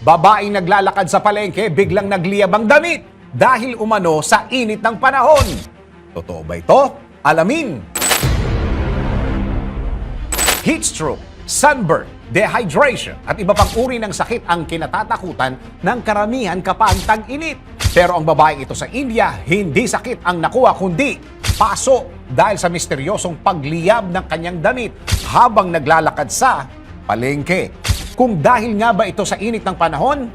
Babaeng naglalakad sa palengke biglang nagliyab ang damit dahil umano sa init ng panahon. Totoo ba ito? Alamin. Heat stroke, sunburn, dehydration at iba pang uri ng sakit ang kinatatakutan ng karamihan kapag tag-init. Pero ang babaeng ito sa India, hindi sakit ang nakuha kundi paso dahil sa misteryosong pagliyab ng kanyang damit habang naglalakad sa palengke. Kung dahil nga ba ito sa init ng panahon?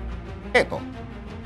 Eto,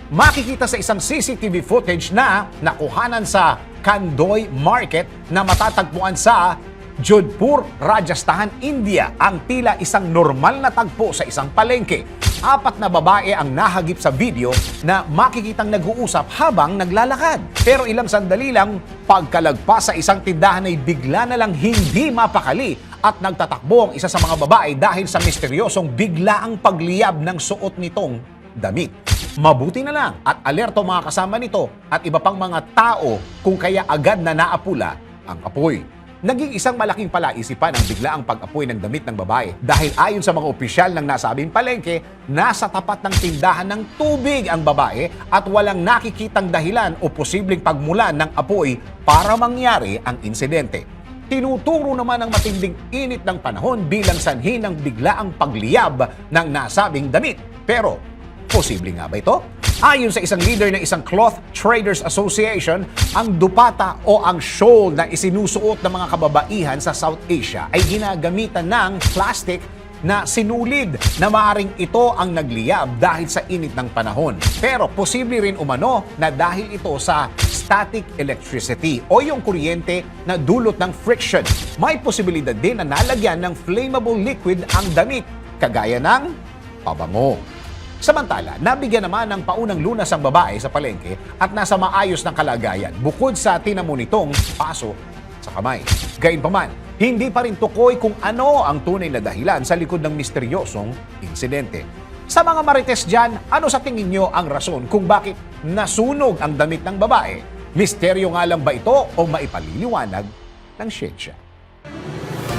makikita sa isang CCTV footage na nakuhanan sa Kandoy Market na matatagpuan sa Jodhpur, Rajasthan, India ang tila isang normal na tagpo sa isang palengke. Apat na babae ang nahagip sa video na makikitang nag-uusap habang naglalakad. Pero ilang sandali lang, pagkalagpas sa isang tindahan ay bigla na lang hindi mapakali at nagtatakbo ang isa sa mga babae dahil sa misteryosong biglaang pagliyab ng suot nitong damit. Mabuti na lang at alerto mga kasama nito at iba pang mga tao kung kaya agad na naapula ang apoy. Naging isang malaking palaisipan ang biglaang pag-apoy ng damit ng babae dahil ayon sa mga opisyal ng nasabing palengke, nasa tapat ng tindahan ng tubig ang babae at walang nakikitang dahilan o posibleng pagmulan ng apoy para mangyari ang insidente. Tinuturo naman ang matinding init ng panahon bilang sanhi ng biglaang pagliyab ng nasabing damit. Pero Posible nga ba ito? Ayon sa isang leader ng isang Cloth Traders Association, ang dupata o ang shawl na isinusuot ng mga kababaihan sa South Asia ay ginagamitan ng plastic na sinulid na maaring ito ang nagliyab dahil sa init ng panahon. Pero posible rin umano na dahil ito sa static electricity o yung kuryente na dulot ng friction. May posibilidad din na nalagyan ng flammable liquid ang damit, kagaya ng pabango. Samantala, nabigyan naman ng paunang lunas ang babae sa palengke at nasa maayos ng kalagayan bukod sa tinamo nitong paso sa kamay. Gayunpaman, hindi pa rin tukoy kung ano ang tunay na dahilan sa likod ng misteryosong insidente. Sa mga marites dyan, ano sa tingin nyo ang rason kung bakit nasunog ang damit ng babae? Misteryo nga lang ba ito o maipaliliwanag ng siyensya?